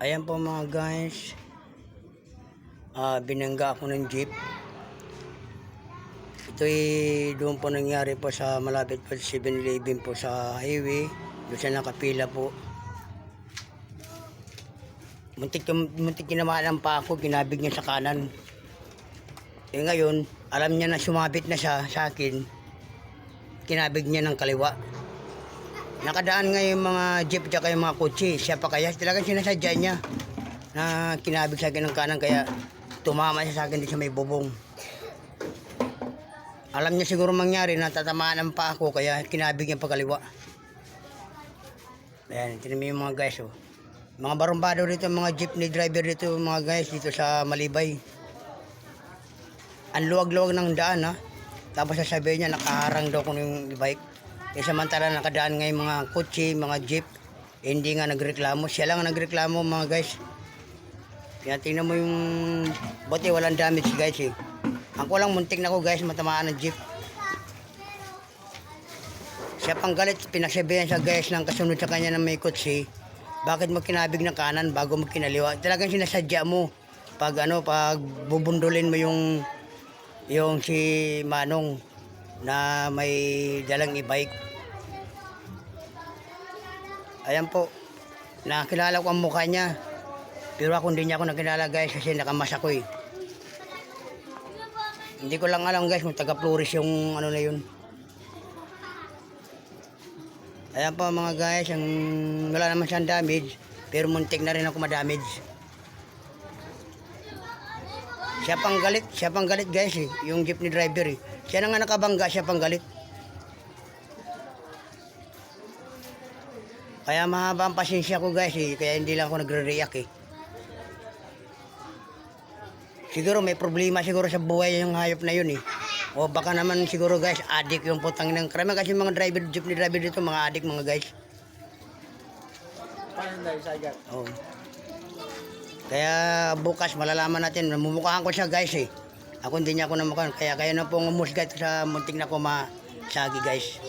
Ayan po mga guys. Ah, binangga ako ng jeep. Ito ay doon po nangyari po sa malapit po sa 7-Eleven po sa highway. Doon siya nakapila po. Muntik, muntik kinamalan pa ako, ginabig niya sa kanan. Eh ngayon, alam niya na sumabit na siya sa akin. Kinabig niya ng kaliwa. Nakadaan nga yung mga jeep at yung mga kotse. Siya pa kaya, talagang sinasadya niya na kinabig sa akin ng kanan kaya tumama siya sa akin din sa may bubong. Alam niya siguro mangyari na tatamaan pa ako kaya kinabig niya pa kaliwa. Ayan, tinan mo yung mga guys oh. Mga barumbado dito, mga jeepney driver dito, mga guys dito sa Malibay. Ang luwag-luwag ng daan ha. Tapos sasabihin niya nakaharang daw ko ng bike. Eh samantala nakadaan nga yung mga kotse, mga jeep. Hindi nga nagreklamo. Siya lang ang nagreklamo mga guys. Kaya tingnan mo yung buti walang damage guys eh. Ako lang muntik na ko guys matamaan ng jeep. Siya pang galit, pinagsabihan sa guys ng kasunod sa kanya ng may kotse. Bakit mo kinabig ng kanan bago mo kinaliwa? Talagang sinasadya mo pag ano, pag bubundulin mo yung yung si Manong na may dalang e-bike. Ayan po. Nakilala ko ang mukha niya. Pero ako hindi niya ako nakilala guys kasi nakamas ako eh. Hindi ko lang alam guys kung taga Flores yung ano na yun. Ayan po mga guys, ang wala naman siyang damage, pero muntik na rin ako ma-damage. Siya pang galit, siya pang galit guys eh, yung jeepney driver eh. Siya na nga nakabangga, siya pang galit. Kaya mahaba ang pasensya ko guys eh, kaya hindi lang ako nagre-react eh. Siguro may problema siguro sa buhay yung hayop na yun eh. O baka naman siguro guys, adik yung putang ng karami kasi mga driver, jeepney driver dito, mga adik mga guys. Oh. Kaya bukas malalaman natin, namumukhaan ko siya guys eh. Ako hindi niya ako namukhaan, kaya kaya na pong umusgat sa munting na ko masagi guys.